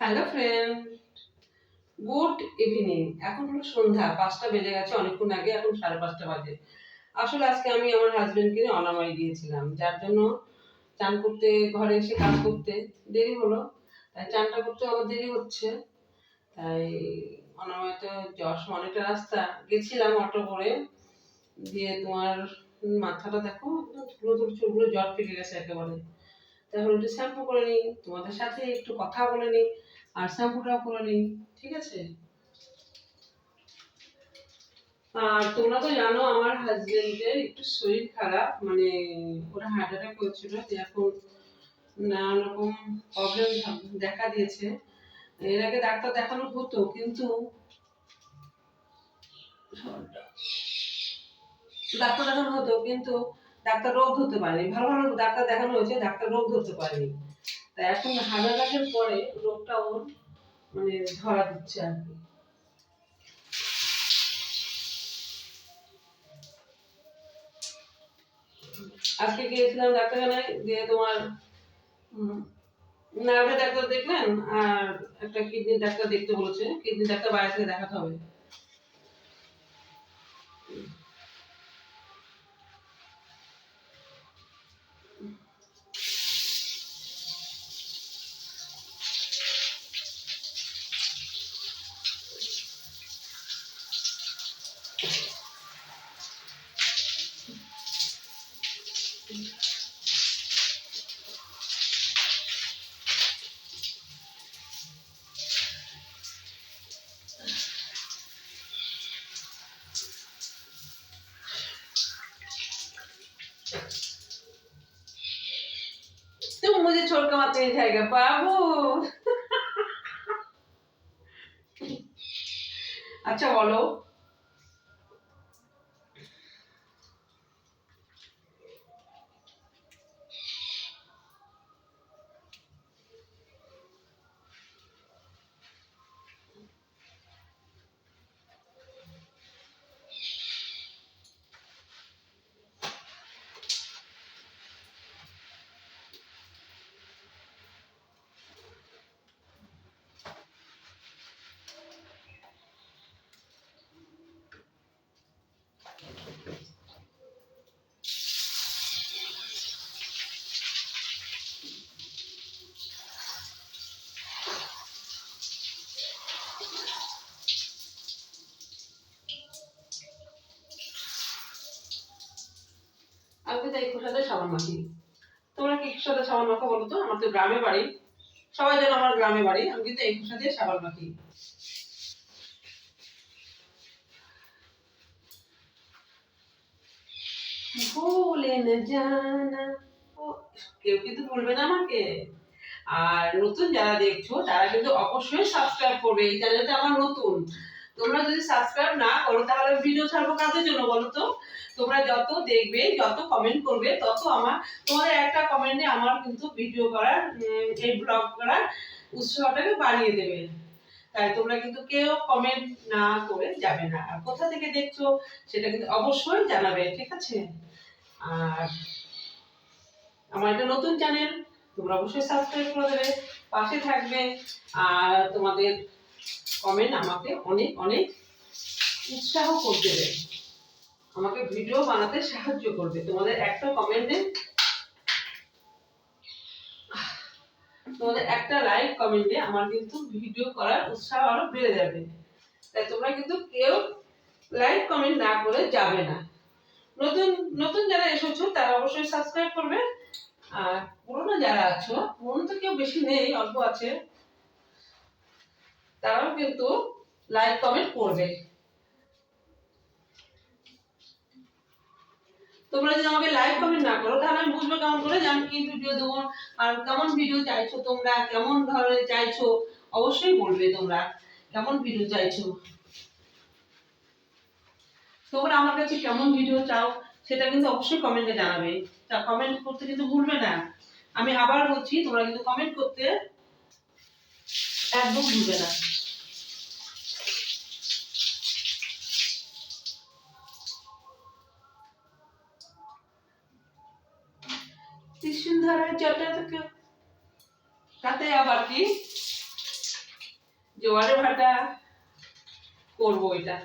Hello friend good evening এখন হলো সন্ধ্যা, পাঁচটা বেজে গেছে, অনেকক্ষণ আগে, এখন সাড়ে পাঁচটা বাজে। আসলে আজকে আমি আমার হাজবেন্ডকে নিয়ে অনামাই গিয়েছিলাম যার জন্য চান করতে, ঘরে এসে কাজ করতে দেরি হলো। তাই চানটা করতে আমার দেরি হচ্ছে। তাই অনামায় তো সময় অনেকটা রাস্তা, গেছিলাম অটো করে। দিয়ে তোমার মাথাটা দেখো, ধুলো ধুলো চুলগুলো জট পেকে গেছে একেবারে। তাহলে একটু শ্যাম্পু করে নিই, তোমাদের সাথে একটু কথা বলে নিই। আর শ্যাম্পুটাও করে নিন, ঠিক আছে? আর তোমরা তো জানো আমার হাজবেন্ডের একটু শরীর খারাপ মানে ওরা হার্ট অ্যাটাক হয়েছিল এখন নানা রকম প্রবলেম দেখা দিয়েছে। এর আগে ডাক্তার দেখানো হতো, কিন্তু ডাক্তার দেখানো হতো, কিন্তু ডাক্তার রোগ ধরতে পারেনি। ভালো ভালো ডাক্তার দেখানো হয়েছে, ডাক্তার রোগ ধরতে পারেনি। তা এখন হাজার অ্যাটাকের পরে রোগটা ওর মানে ধরা দিচ্ছে আর কি। আজকে গিয়েছিলাম ডাক্তারখানায় দিয়ে তোমার নার্ভের ডাক্তার দেখলেন আর একটা কিডনি ডাক্তার দেখতে বলেছে। কিডনি ডাক্তার বাইরে থেকে দেখাতে হবে। तुम मुझे छोड़कर मत नहीं जाएगा बाबू अच्छा बोलो সাথে সাবান মাখি। তোমরা কি সাথে সাবান মাখো বলো তো? আমার তো গ্রামে বাড়ি। সবাই জানো আমার গ্রামে বাড়ি, আমি কিন্তু এই সাথে সাবান মাখি। ভুলে না জানা। কেউ কিন্তু ভুলবে না আমাকে। আর নতুন যারা দেখছ, তারা কিন্তু অবশ্যই সাবস্ক্রাইব করবে। এই চ্যানেলটা আমার নতুন। তোমরা যদি সাবস্ক্রাইব না করো, তাহলে ভিডিও ছাড়বো কাদের জন্য বলো তো? তোমরা যত দেখবে, যত কমেন্ট করবে, তত আমার, তোমাদের একটা কমেন্টে আমার কিন্তু ভিডিও করার এই ব্লগ করার উৎসাহটাকে বাড়িয়ে দেবে। তাই তোমরা কিন্তু কেউ কমেন্ট না করে যাবে না। আর কোথা থেকে দেখছ, সেটা কিন্তু অবশ্যই জানাবে, ঠিক আছে? আর আমার এটা নতুন চ্যানেল তোমরা অবশ্যই সাবস্ক্রাইব করে দেবে, পাশে থাকবে। আর তোমাদের কমেন্ট আমাকে অনেক অনেক উৎসাহ করে দেবে আমাকে ভিডিও বানাতে সাহায্য করবে। তোমাদের একটা কমেন্টে তোমাদের একটা লাইক কমেন্টে আমার কিন্তু ভিডিও করার উৎসাহ আরও বেড়ে যাবে। তাই তোমরা কিন্তু কেউ লাইক কমেন্ট না করে যাবে না। নতুন নতুন যারা এসেছ, তারা অবশ্যই সাবস্ক্রাইব করবে। আর পুরোনো যারা আছো, পুরোনো তো কেউ বেশি নেই, অল্প আছে। তারাও কিন্তু লাইক কমেন্ট করবে। তোমরা যদি আমাকে লাইক কমেন্ট না করো, তাহলে আমি বুঝব কেমন করে যে আমি কি ভিডিও দেবো আর কেমন ভিডিও চাইছো তোমরা, কেমন ধরনের চাইছো, অবশ্যই বলবে তোমরা কেমন ভিডিও চাইছো। তোমরা আমার কাছে কেমন ভিডিও চাও সেটা কিন্তু অবশ্যই কমেন্টে জানাবে। তা কমেন্ট করতে কিন্তু ভুলবে না। আমি আবার বলছি, তোমরা কিন্তু কমেন্ট করতে একদম ভুলবে না। থেকে তাতে আবার কি? জোয়ারে ভাটা করব এটা।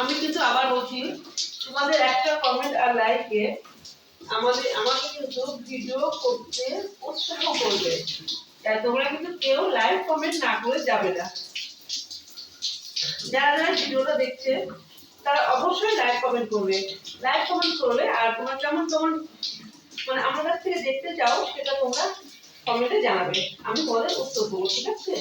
আমি কিন্তু আবার বলছি তোমাদের একটা কমেন্ট আর লাইকে আমাদের, আমাকে কিন্তু ভিডিও করতে উৎসাহ করবে। তোমরা কিন্তু কেউ লাইক কমেন্ট না করে যাবে না। যারা যারা ভিডিওটা দেখছে, তারা অবশ্যই লাইক কমেন্ট করবে। লাইভ কমেন্ট করবে আর তোমরা কেমন কেমন মানে আমার কাছ থেকে দেখতে চাও, সেটা তোমরা কমেন্টে জানাবে। আমি তোমাদের উত্তর দেবো, ঠিক আছে?